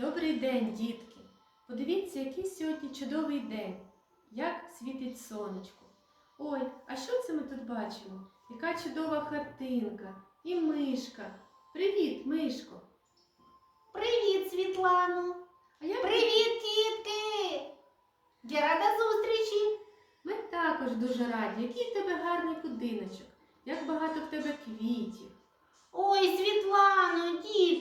Добрий день, дітки! Подивіться, який сьогодні чудовий день, як світить сонечко. Ой, а що це ми тут бачимо? Яка чудова хатинка і мишка. Привіт, мишко! Привіт, Світлано! А я Привіт, тітки! Я рада зустрічі! Ми також дуже раді, який в тебе гарний будиночок, як багато в тебе квітів. Ой, Світлано, дітки,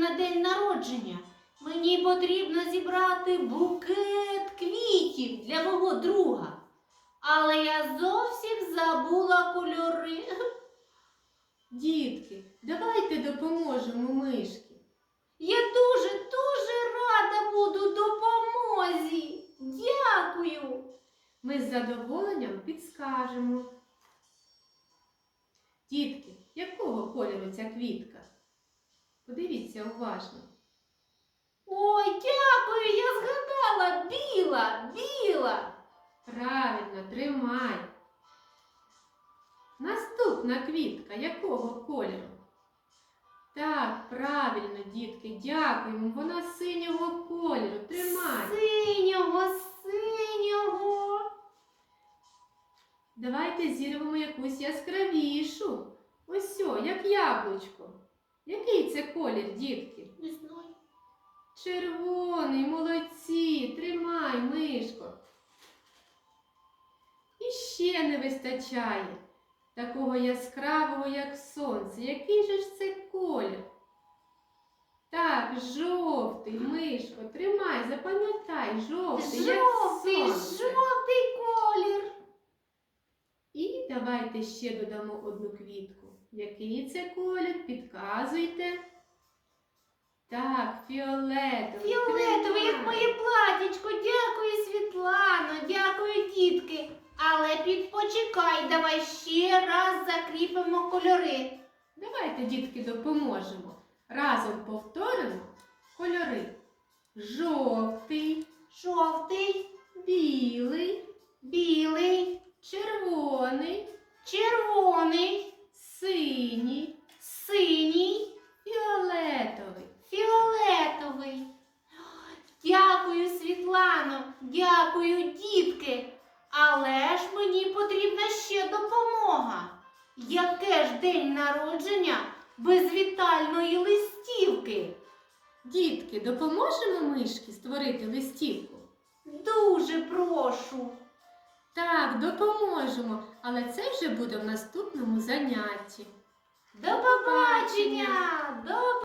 на день народження. Мені потрібно зібрати букет квітів для мого друга. Але я зовсім забула кольори. Дітки, давайте допоможемо мишки. Я дуже, дуже рада буду допомозі. Дякую. Ми з задоволенням підскажемо. Дітки, якого кольору ця квітка? Подивіться уважно. Ой, дякую, я згадала. Біла, біла. Правильно, тримай. Наступна квітка якого кольору? Так, правильно, дітки, дякуємо. Вона синього кольору. Тримай. Синього, синього. Давайте зірвемо якусь яскравішу. Ось як яблучко. Який це колір, дітки? Не знаю. Червоний, молодці, тримай, мишко. І ще не вистачає такого яскравого, як сонце. Який же ж це колір? Так, жовтий, мишко, тримай, запам'ятай, жовтий, як Жовтий, сонце. жовтий колір. І давайте ще додамо одну квітку. Який це колір? Підказуйте. Так, фіолетовий. Фіолетовий, як моє платічко. Дякую, Світлано, дякую, дітки. Але підпочекай, давай ще раз закріпимо кольори. Давайте, дітки, допоможемо. Разом повторимо кольори. Жовтий, Жовтий, білий, білий, червоний, червоний, синій, синій, фіолетовий. фіолетовий. Дякую, Світлано, дякую, дітки. Але ж мені потрібна ще допомога. Яке ж день народження без вітальної листівки? Дітки, допоможемо мишки створити листівку? Дуже прошу. Так, допоможемо, але це вже буде в наступному занятті. До побачення!